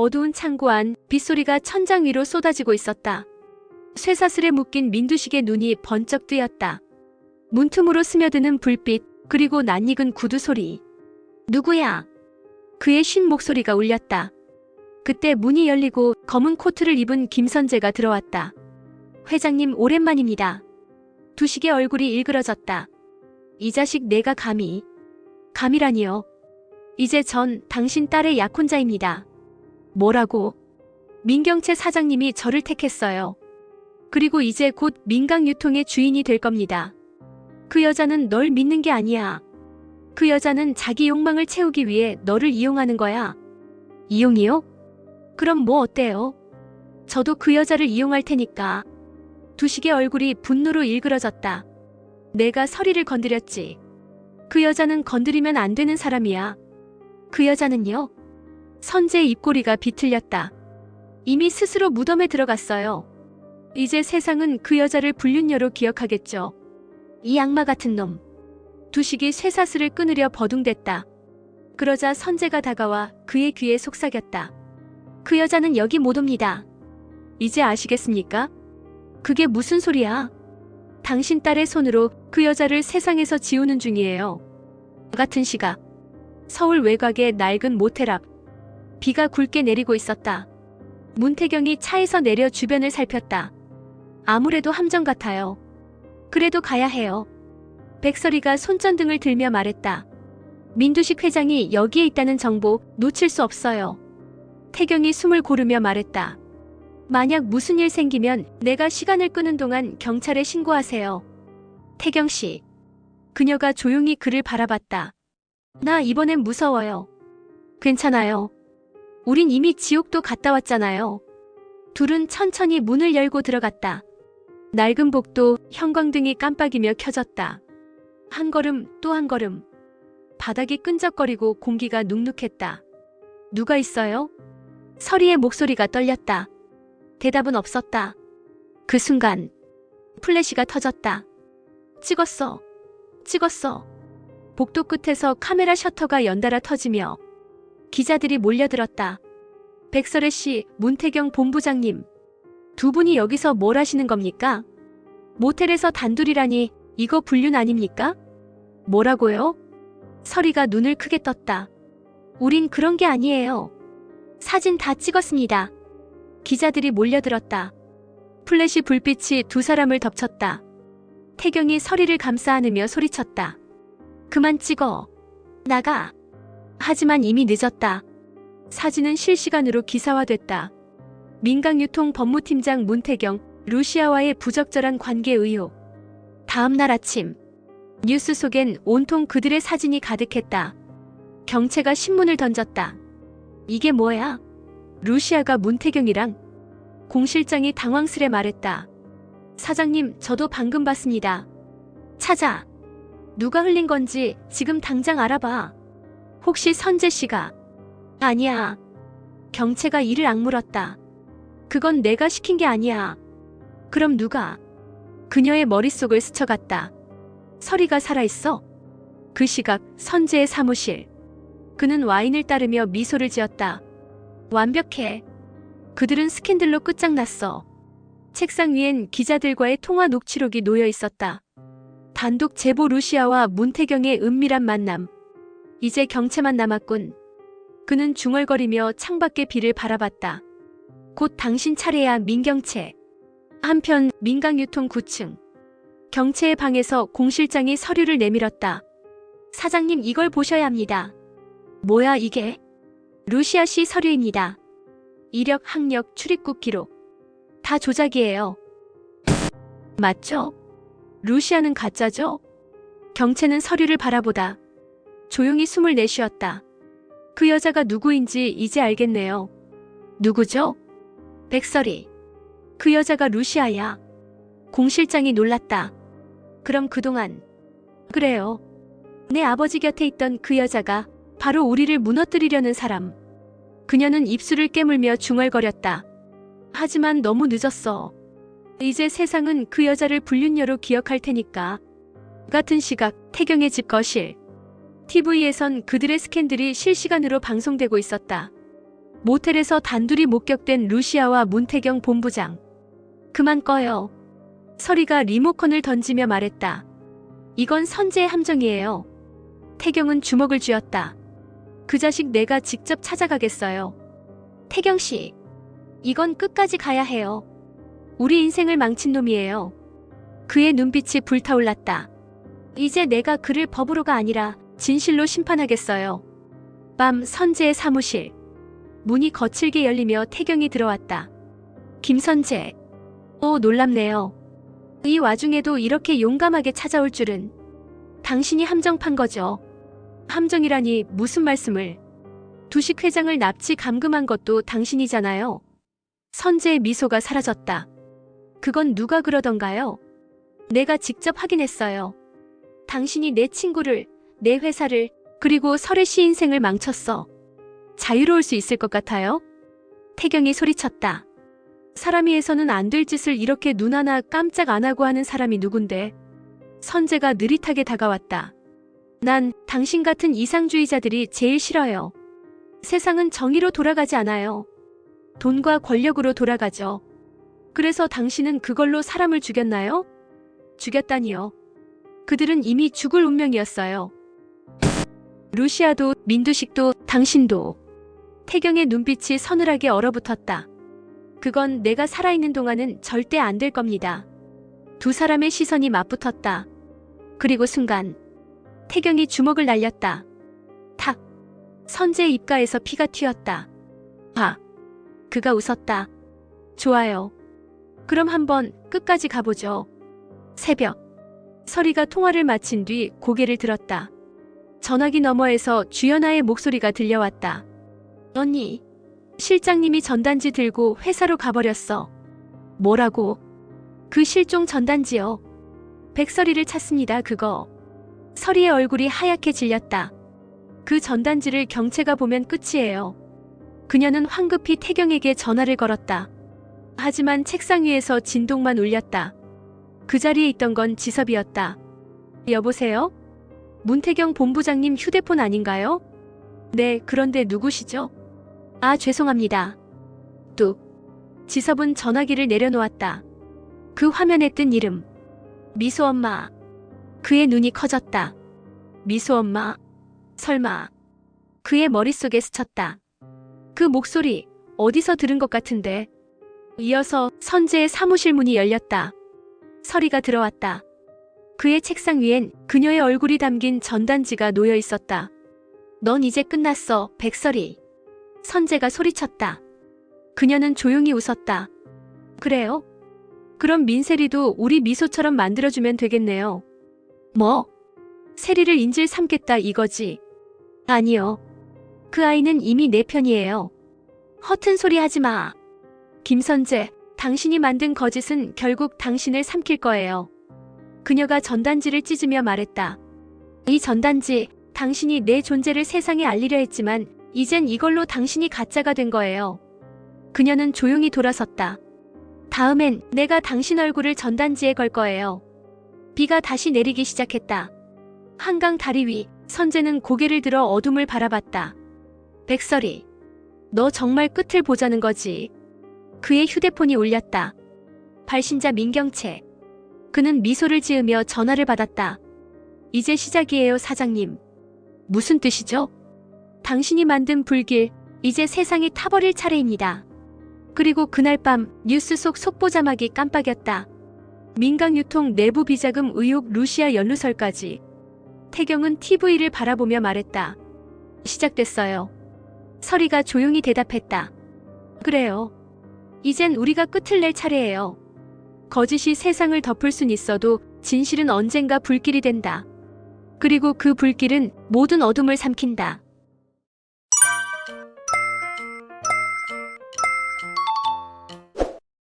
어두운 창고 안 빗소리가 천장 위로 쏟아지고 있었다. 쇠사슬에 묶인 민두식의 눈이 번쩍 뜨였다. 문틈으로 스며드는 불빛, 그리고 낯익은 구두 소리. 누구야? 그의 쉰 목소리가 울렸다. 그때 문이 열리고 검은 코트를 입은 김선재가 들어왔다. 회장님 오랜만입니다. 두식의 얼굴이 일그러졌다. 이 자식 내가 감히. 감이라니요. 이제 전 당신 딸의 약혼자입니다. 뭐라고? 민경채 사장님이 저를 택했어요. 그리고 이제 곧 민강 유통의 주인이 될 겁니다. 그 여자는 널 믿는 게 아니야. 그 여자는 자기 욕망을 채우기 위해 너를 이용하는 거야. 이용이요? 그럼 뭐 어때요? 저도 그 여자를 이용할 테니까. 두식의 얼굴이 분노로 일그러졌다. 내가 서리를 건드렸지. 그 여자는 건드리면 안 되는 사람이야. 그 여자는요? 선재의 입꼬리가 비틀렸다. 이미 스스로 무덤에 들어갔어요. 이제 세상은 그 여자를 불륜녀로 기억하겠죠. 이 악마 같은 놈. 두식이 쇠사슬을 끊으려 버둥댔다. 그러자 선재가 다가와 그의 귀에 속삭였다. 그 여자는 여기 못 옵니다. 이제 아시겠습니까? 그게 무슨 소리야? 당신 딸의 손으로 그 여자를 세상에서 지우는 중이에요. 같은 시각. 서울 외곽의 낡은 모텔 앞. 비가 굵게 내리고 있었다. 문태경이 차에서 내려 주변을 살폈다. 아무래도 함정 같아요. 그래도 가야 해요. 백설이가 손전등을 들며 말했다. 민두식 회장이 여기에 있다는 정보 놓칠 수 없어요. 태경이 숨을 고르며 말했다. 만약 무슨 일 생기면 내가 시간을 끄는 동안 경찰에 신고하세요. 태경 씨. 그녀가 조용히 그를 바라봤다. 나 이번엔 무서워요. 괜찮아요. 우린 이미 지옥도 갔다 왔잖아요. 둘은 천천히 문을 열고 들어갔다. 낡은 복도 형광등이 깜빡이며 켜졌다. 한 걸음 또 한 걸음. 바닥이 끈적거리고 공기가 눅눅했다. 누가 있어요? 서리의 목소리가 떨렸다. 대답은 없었다. 그 순간 플래시가 터졌다. 찍었어. 찍었어. 복도 끝에서 카메라 셔터가 연달아 터지며 기자들이 몰려들었다. 백설혜 씨, 문태경 본부장님. 두 분이 여기서 뭘 하시는 겁니까? 모텔에서 단둘이라니 이거 불륜 아닙니까? 뭐라고요? 서리가 눈을 크게 떴다. 우린 그런 게 아니에요. 사진 다 찍었습니다. 기자들이 몰려들었다. 플래시 불빛이 두 사람을 덮쳤다. 태경이 서리를 감싸 안으며 소리쳤다. 그만 찍어. 나가. 하지만 이미 늦었다. 사진은 실시간으로 기사화됐다. 민강유통 법무팀장 문태경, 루시아와의 부적절한 관계 의혹. 다음 날 아침, 뉴스 속엔 온통 그들의 사진이 가득했다. 경채가 신문을 던졌다. 이게 뭐야? 루시아가 문태경이랑 공 실장이 당황스레 말했다. 사장님, 저도 방금 봤습니다. 찾아. 누가 흘린 건지 지금 당장 알아봐. 혹시 선재 씨가? 아니야. 경채가 이를 악물었다. 그건 내가 시킨 게 아니야. 그럼 누가? 그녀의 머릿속을 스쳐갔다. 서리가 살아있어? 그 시각 선재의 사무실. 그는 와인을 따르며 미소를 지었다. 완벽해. 그들은 스캔들로 끝장났어. 책상 위엔 기자들과의 통화 녹취록이 놓여 있었다. 단독 제보 루시아와 문태경의 은밀한 만남. 이제 경채만 남았군. 그는 중얼거리며 창밖의 비를 바라봤다. 곧 당신 차례야 민경채. 한편 민강유통 9층. 경채의 방에서 공 실장이 서류를 내밀었다. 사장님 이걸 보셔야 합니다. 뭐야 이게? 루시아 씨 서류입니다. 이력, 학력, 출입국 기록. 다 조작이에요. 맞죠? 루시아는 가짜죠? 경채는 서류를 바라보다 조용히 숨을 내쉬었다. 그 여자가 누구인지 이제 알겠네요. 누구죠? 백설이. 그 여자가 루시아야. 공 실장이 놀랐다. 그럼 그동안 그래요. 내 아버지 곁에 있던 그 여자가 바로 우리를 무너뜨리려는 사람. 그녀는 입술을 깨물며 중얼거렸다. 하지만 너무 늦었어. 이제 세상은 그 여자를 불륜녀로 기억할 테니까. 같은 시각 태경의 집 거실. TV에선 그들의 스캔들이 실시간으로 방송되고 있었다. 모텔에서 단둘이 목격된 루시아와 문태경 본부장. 그만 꺼요. 서리가 리모컨을 던지며 말했다. 이건 선제의 함정이에요. 태경은 주먹을 쥐었다. 그 자식 내가 직접 찾아가겠어요. 태경 씨, 이건 끝까지 가야 해요. 우리 인생을 망친 놈이에요. 그의 눈빛이 불타올랐다. 이제 내가 그를 법으로가 아니라 진실로 심판하겠어요. 밤 선재의 사무실. 문이 거칠게 열리며 태경이 들어왔다. 김선재. 오, 놀랍네요. 이 와중에도 이렇게 용감하게 찾아올 줄은. 당신이 함정판 거죠. 함정이라니 무슨 말씀을. 두식 회장을 납치 감금한 것도 당신이잖아요. 선재의 미소가 사라졌다. 그건 누가 그러던가요? 내가 직접 확인했어요. 당신이 내 친구를, 내 회사를, 그리고 설의 씨 인생을 망쳤어. 자유로울 수 있을 것 같아요? 태경이 소리쳤다. 사람이 해서는 안 될 짓을 이렇게 눈 하나 깜짝 안 하고 하는 사람이 누군데? 선재가 느릿하게 다가왔다. 난 당신 같은 이상주의자들이 제일 싫어요. 세상은 정의로 돌아가지 않아요. 돈과 권력으로 돌아가죠. 그래서 당신은 그걸로 사람을 죽였나요? 죽였다니요. 그들은 이미 죽을 운명이었어요. 루시아도, 민두식도, 당신도. 태경의 눈빛이 서늘하게 얼어붙었다. 그건 내가 살아있는 동안은 절대 안 될 겁니다. 두 사람의 시선이 맞붙었다. 그리고 순간, 태경이 주먹을 날렸다. 탁! 선재의 입가에서 피가 튀었다. 아! 그가 웃었다. 좋아요. 그럼 한번 끝까지 가보죠. 새벽. 서리가 통화를 마친 뒤 고개를 들었다. 전화기 너머에서 주연아의 목소리가 들려왔다. 언니, 실장님이 전단지 들고 회사로 가버렸어. 뭐라고? 그 실종 전단지요. 백설이를 찾습니다, 그거. 서리의 얼굴이 하얗게 질렸다. 그 전단지를 경체가 보면 끝이에요. 그녀는 황급히 태경에게 전화를 걸었다. 하지만 책상 위에서 진동만 울렸다. 그 자리에 있던 건 지섭이었다. 여보세요? 문태경 본부장님 휴대폰 아닌가요? 네, 그런데 누구시죠? 아, 죄송합니다. 뚝. 지섭은 전화기를 내려놓았다. 그 화면에 뜬 이름. 미소 엄마. 그의 눈이 커졌다. 미소 엄마. 설마. 그의 머릿속에 스쳤다. 그 목소리, 어디서 들은 것 같은데. 이어서 선재의 사무실 문이 열렸다. 서리가 들어왔다. 그의 책상 위엔 그녀의 얼굴이 담긴 전단지가 놓여 있었다. 넌 이제 끝났어, 백설이. 선재가 소리쳤다. 그녀는 조용히 웃었다. 그래요? 그럼 민세리도 우리 미소처럼 만들어주면 되겠네요. 뭐? 세리를 인질 삼겠다 이거지. 아니요. 그 아이는 이미 내 편이에요. 허튼 소리 하지 마. 김선재, 당신이 만든 거짓은 결국 당신을 삼킬 거예요. 그녀가 전단지를 찢으며 말했다. 이 전단지, 당신이 내 존재를 세상에 알리려 했지만, 이젠 이걸로 당신이 가짜가 된 거예요. 그녀는 조용히 돌아섰다. 다음엔 내가 당신 얼굴을 전단지에 걸 거예요. 비가 다시 내리기 시작했다. 한강 다리 위, 선재는 고개를 들어 어둠을 바라봤다. 백설이, 너 정말 끝을 보자는 거지. 그의 휴대폰이 울렸다. 발신자 민경채. 그는 미소를 지으며 전화를 받았다. 이제 시작이에요, 사장님. 무슨 뜻이죠? 당신이 만든 불길, 이제 세상이 타버릴 차례입니다. 그리고 그날 밤 뉴스 속 속보 자막이 깜빡였다. 민간 유통 내부 비자금 의혹 루시아 연루설까지. 태경은 TV를 바라보며 말했다. 시작됐어요. 서리가 조용히 대답했다. 그래요. 이젠 우리가 끝을 낼 차례예요. 거짓이 세상을 덮을 순 있어도 진실은 언젠가 불길이 된다. 그리고 그 불길은 모든 어둠을 삼킨다.